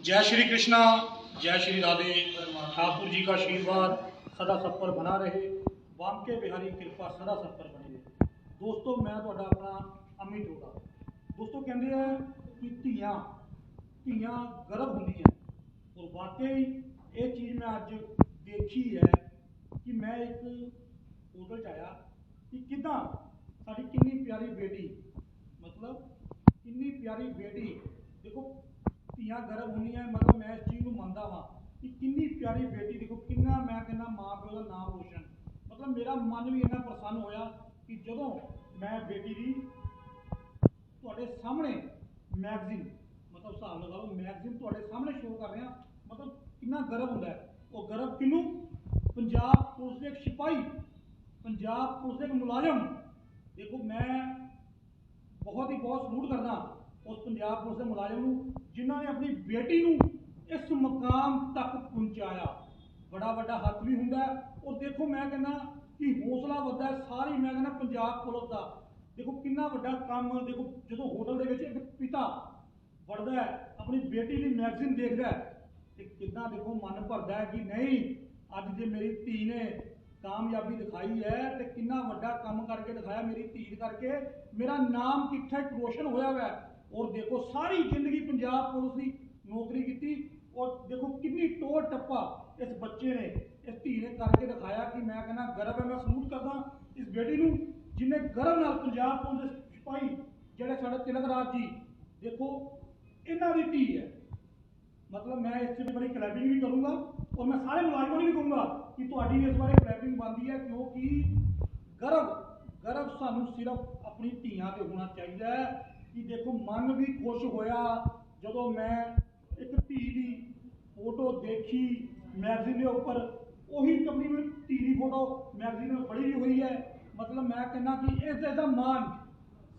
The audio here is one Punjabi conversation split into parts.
जय श्री कृष्णा जय श्री राधे ठाकुर जी का आशीर्वाद सदा सब पर बना रहे वामके बिहारी कृपा सदा सब पर बनी ਰਹੇ ਦੋਸਤੋ ਮੈਂ ਤੁਹਾਡਾ ਆਪਣਾ ਅਮਿਤ ਹੋਗਾ ਦੋਸਤੋ ਕਹਿੰਦੇ ਆ ਕਿ ਧੀਆਂ ਧੀਆਂ ਗਰਭ ਹੁੰਦੀਆਂ ਔਰ ਵਾਕਈ ਇਹ ਚੀਜ਼ ਮੈਂ ਅੱਜ ਦੇਖੀ ਹੈ ਕਿ ਮੈਂ ਇੱਕ ਹੋਟਲ ਚ ਆਇਆ ਕਿ ਕਿਦਾਂ ਸਾਡੀ ਕਿੰਨੀ ਪਿਆਰੀ ਬੇਟੀ ਗਰਵ ਗਰਭ ਹੈ ਮਤਲਬ ਮੈਂ ਇਸ ਚੀਜ਼ ਨੂੰ ਮੰਨਦਾ ਹਾਂ ਕਿ ਕਿੰਨੀ ਪਿਆਰੀ ਬੇਟੀ, ਦੇਖੋ ਕਿੰਨਾ ਮੈਂ ਕਹਿੰਦਾ ਮਾਂ ਪਿਓ ਦਾ ਨਾਮ ਰੋਸ਼ਨ। ਮਤਲਬ ਮੇਰਾ ਮਨ ਵੀ ਇੰਨਾ ਪ੍ਰਸੰਨ ਹੋਇਆ ਕਿ ਜਦੋਂ ਮੈਂ ਬੇਟੀ ਦੀ ਤੁਹਾਡੇ ਸਾਹਮਣੇ ਮੈਗਜ਼ੀਨ, ਮਤਲਬ ਹਿਸਾਬ ਲਗਾਓ ਮੈਗਜ਼ੀਨ ਤੁਹਾਡੇ ਸਾਹਮਣੇ ਸ਼ੋਅ ਕਰ ਰਿਹਾ, ਮਤਲਬ ਕਿੰਨਾ ਗਰਵ ਹੁੰਦਾ ਹੈ। ਉਹ ਗਰਵ ਕਿਹਨੂੰ? ਪੰਜਾਬ ਪੁਲਿਸ ਦੇ ਇੱਕ ਸਿਪਾਹੀ, ਪੰਜਾਬ ਪੁਲਿਸ ਦੇ ਇੱਕ ਮੁਲਾਜ਼ਮ। ਦੇਖੋ ਮੈਂ ਬਹੁਤ ਹੀ ਬਹੁਤ ਸਲੂਟ ਕਰਦਾ। ਉਸ ਪੰਜਾਬ ਪੁਲਿਸ ਦੇ ਮੁਲਾਜ਼ਮ ਨੂੰ, ਜਿਨ੍ਹਾਂ ਨੇ ਆਪਣੀ ਬੇਟੀ ਨੂੰ ਇਸ ਮਕਾਮ ਤੱਕ ਪਹੁੰਚਾਇਆ। ਬੜਾ ਵੱਡਾ ਹੱਥ ਵੀ ਹੁੰਦਾ ਹੈ। ਔਰ ਦੇਖੋ, ਮੈਂ ਕਹਿੰਦਾ ਕਿ ਹੌਸਲਾ ਵੱਧਦਾ ਸਾਰੀ, ਮੈਂ ਕਹਿੰਦਾ ਪੰਜਾਬ ਪੁਲਿਸ ਦਾ। ਦੇਖੋ, ਕਿੰਨਾ ਵੱਡਾ ਕੰਮ, ਦੇਖੋ, ਜਦੋਂ ਹੋਟਲ ਦੇ ਵਿੱਚ ਇੱਕ ਪਿਤਾ ਵੜਦਾ ਹੈ, ਆਪਣੀ ਬੇਟੀ ਦੀ ਮੈਗਜ਼ੀਨ ਦੇਖਦਾ ਹੈ, ਤੇ ਕਿੰਨਾ ਦੇਖੋ ਮਨ ਭਰਦਾ ਹੈ ਕਿ ਨਹੀਂ, ਅੱਜ ਜੇ ਮੇਰੀ ਧੀ ਨੇ ਕਾਮਯਾਬੀ ਦਿਖਾਈ ਹੈ, ਤੇ ਕਿੰਨਾ ਵੱਡਾ ਕੰਮ ਕਰਕੇ ਦਿਖਾਇਆ ਮੇਰੀ ਧੀ ਕਰਕੇ। ਮੇਰਾ ਨਾਮ ਕਿੱਥੇ ਰੋਸ਼ਨ ਹੋਇਆ ਹੋਇਆ ਔਰ ਦੇਖੋ ਸਾਰੀ ਜ਼ਿੰਦਗੀ ਪੰਜਾਬ ਪੁਲਿਸ ਦੀ ਨੌਕਰੀ ਕੀਤੀ। ਔਰ ਦੇਖੋ ਕਿੰਨੀ ਟੋਰ ਟੱਪਾ ਇਸ ਬੱਚੇ ਨੇ, ਇਸ ਧੀ ਨੇ ਕਰਕੇ ਦਿਖਾਇਆ ਕਿ ਮੈਂ ਕਹਿੰਦਾ ਗਰਵ ਹੈ, ਮੈਂ ਸਲੂਟ ਕਰਦਾ ਇਸ ਬੇਟੀ ਨੂੰ ਜਿਨੇ ਗਰਵ ਨਾਲ ਪੰਜਾਬ ਪੁਲਿਸ ਦੇ ਸਿਪਾਹੀ ਜਿਹੜੇ ਸਾਡੇ ਤਿਲਕ ਰਾਜ ਜੀ, ਦੇਖੋ ਇਹਨਾਂ ਦੀ ਧੀ ਹੈ। ਮਤਲਬ ਮੈਂ ਇਸ 'ਚ ਬੜੀ ਕਲੈਪਿੰਗ ਵੀ ਕਰੂੰਗਾ ਔਰ ਮੈਂ ਸਾਰੇ ਮੁਲਾਜ਼ਮਾਂ ਨੂੰ ਵੀ ਕਹੂੰਗਾ ਕਿ ਤੁਹਾਡੀ ਵੀ ਇਸ ਬਾਰੇ ਕਲੈਬਿੰਗ ਬਣਦੀ ਹੈ ਕਿਉਂਕਿ ਗਰਵ ਗਰਵ ਸਾਨੂੰ ਸਿਰਫ ਆਪਣੀ ਧੀਆਂ ਤੇ ਹੋਣਾ ਚਾਹੀਦਾ ਹੈ। ਕਿ ਦੇਖੋ ਮਨ ਵੀ ਖੁਸ਼ ਹੋਇਆ ਜਦੋਂ ਮੈਂ ਇੱਕ ਧੀ ਦੀ ਫੋਟੋ ਦੇਖੀ ਮੈਗਜ਼ੀਨ ਦੇ ਉੱਪਰ। ਉਹੀ ਆਪਣੀ ਧੀ ਦੀ ਫੋਟੋ ਮੈਗਜ਼ੀਨ ਵਿੱਚ ਫੜੀ ਹੋਈ ਹੈ। ਮਤਲਬ ਮੈਂ ਕਹਿੰਦਾ ਕਿ ਇਸ ਦਾ ਮਾਣ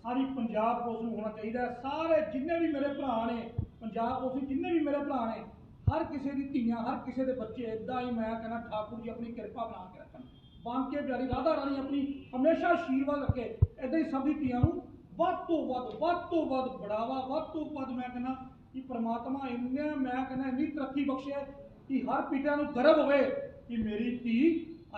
ਸਾਰੀ ਪੰਜਾਬ ਪੁਲਿਸ ਨੂੰ ਹੋਣਾ ਚਾਹੀਦਾ ਸਾਰੇ ਜਿੰਨੇ ਵੀ ਮੇਰੇ ਭਰਾ ਨੇ, ਪੰਜਾਬ ਪੁਲਿਸ ਜਿੰਨੇ ਵੀ ਮੇਰੇ ਭਰਾ ਨੇ, ਹਰ ਕਿਸੇ ਦੀ ਧੀਆਂ, ਹਰ ਕਿਸੇ ਦੇ ਬੱਚੇ ਇਦਾਂ ਹੀ ਮੈਂ ਕਹਿੰਦਾ ਠਾਕੁਰ ਜੀ ਆਪਣੀ ਕਿਰਪਾ ਬਣਾ ਕੇ ਰੱਖਣ। ਬਾਂਕੇ ਪਿਆਰੀ, ਰਾਧਾ ਰਾਣੀ ਆਪਣੀ ਹਮੇਸ਼ਾ ਆਸ਼ੀਰਵਾਦ ਰੱਖੇ। ਇਦਾਂ ਹੀ ਸਭ ਦੀ ਧੀਆਂ ਨੂੰ ਵੱਧ ਤੋਂ ਵੱਧ ਵੱਧ ਤੋਂ ਵੱਧ ਬੜਾਵਾ ਵੱਧ ਤੋਂ ਵੱਧ ਮੈਂ ਕਹਿੰਦਾ ਕਿ ਪ੍ਰਮਾਤਮਾ ਇੰਨੇ ਮੈਂ ਕਹਿੰਦਾ ਇੰਨੀ ਤਰੱਕੀ ਬਖਸ਼ੇ ਕਿ ਹਰ ਪਿਤਾ ਨੂੰ ਗਰਵ ਹੋਵੇ ਕਿ ਮੇਰੀ ਧੀ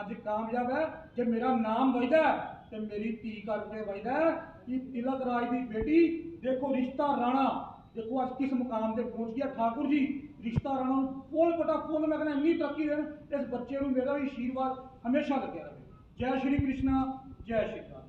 ਅੱਜ ਕਾਮਯਾਬ ਹੈ ਜੇ ਮੇਰਾ ਨਾਮ ਵਜਦਾ ਹੈ, ਤੇ ਮੇਰੀ ਧੀ ਕਰਕੇ ਵਜਦਾ ਕਿ ਤਿਲਕ ਰਾਜ ਦੀ ਬੇਟੀ ਦੇਖੋ ਰਿਸ਼ਤਾ ਰਾਣਾ ਦੇਖੋ ਅੱਜ ਕਿਸ ਮੁਕਾਮ ਤੇ ਪਹੁੰਚ ਗਿਆ ਠਾਕੁਰ ਜੀ ਰਿਸ਼ਤਾ ਰਾਣਾ ਨੂੰ ਫੁੱਲ ਬਟਾ ਫੁੱਲ ਮੈਂ ਕਹਿੰਦਾ ਇੰਨੀ ਤਰੱਕੀ ਦੇਣ ਇਸ ਬੱਚੇ ਨੂੰ ਮੇਰਾ ਵੀ ਆਸ਼ੀਰਵਾਦ ਹਮੇਸ਼ਾ ਲੱਗਿਆ ਰਹੇ। ਜੈ ਸ਼੍ਰੀ ਕ੍ਰਿਸ਼ਨਾ ਜੈ ਸ਼੍ਰੀ ਰਾਮ